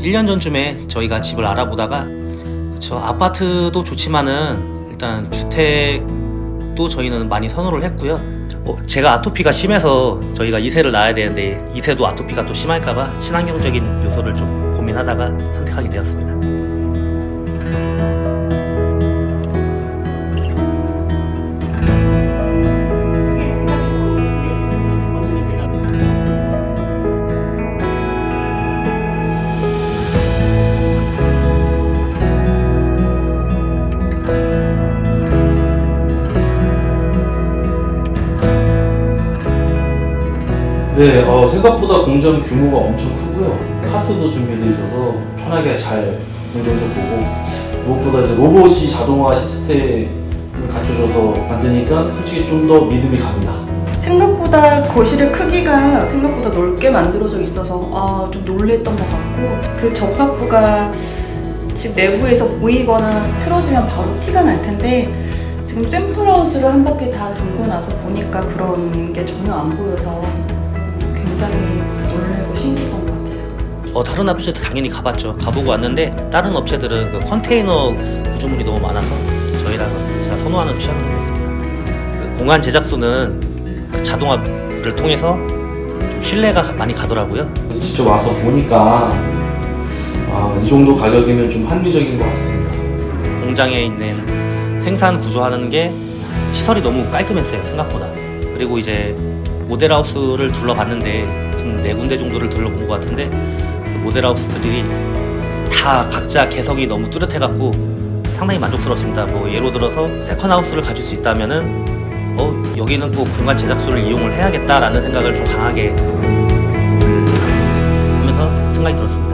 1년 전쯤에 저희가 집을 알아보다가 저 아파트도 좋지만은 일단 주택도 저희는 많이 선호를 했고요. 어, 제가 아토피가 심해서 저희가 이세를 낳아야 되는데 이세도 아토피가 또 심할까봐 친환경적인 요소를 좀 고민하다가 선택하게 되었습니다. 네, 어, 생각보다 공장 규모가 엄청 크고요. 카트도 준비되어 있어서 편하게 잘 공정도 보고 무엇보다 이제 로봇이 자동화 시스템을 갖춰줘서 만드니까 솔직히 좀 더 믿음이 갑니다. 생각보다 거실의 크기가 생각보다 넓게 만들어져 있어서 아, 좀 놀랬던 것 같고 그 접합부가 집 내부에서 보이거나 틀어지면 바로 티가 날 텐데 지금 샘플하우스를 한 바퀴 다 돌고 나서 보니까 그런 게 전혀 안 보여서 굉장히 놀래고 신기했던 것 같아요. 어, 다른 업체도 당연히 가봤죠. 가보고 왔는데 다른 업체들은 그 컨테이너 구조물이 너무 많아서 저희랑은 제가 선호하는 취향은 아니었습니다. 그 공안 제작소는 그 자동화를 통해서 좀 신뢰가 많이 가더라고요. 직접 와서 보니까 아, 이 정도 가격이면 좀 합리적인 것 같습니다. 공장에 있는 생산 구조하는 게 시설이 너무 깔끔했어요 생각보다 그리고 이제 모델하우스를 둘러봤는데 지금 네 군데 정도를 둘러본 것 같은데 그 모델하우스들이 다 각자 개성이 너무 뚜렷해갖고 상당히 만족스럽습니다. 뭐 예로 들어서 세컨하우스를 가질 수 있다면은 어 여기는 꼭 공간 제작소를 이용을 해야겠다라는 생각을 좀 강하게 하면서 생각이 들었습니다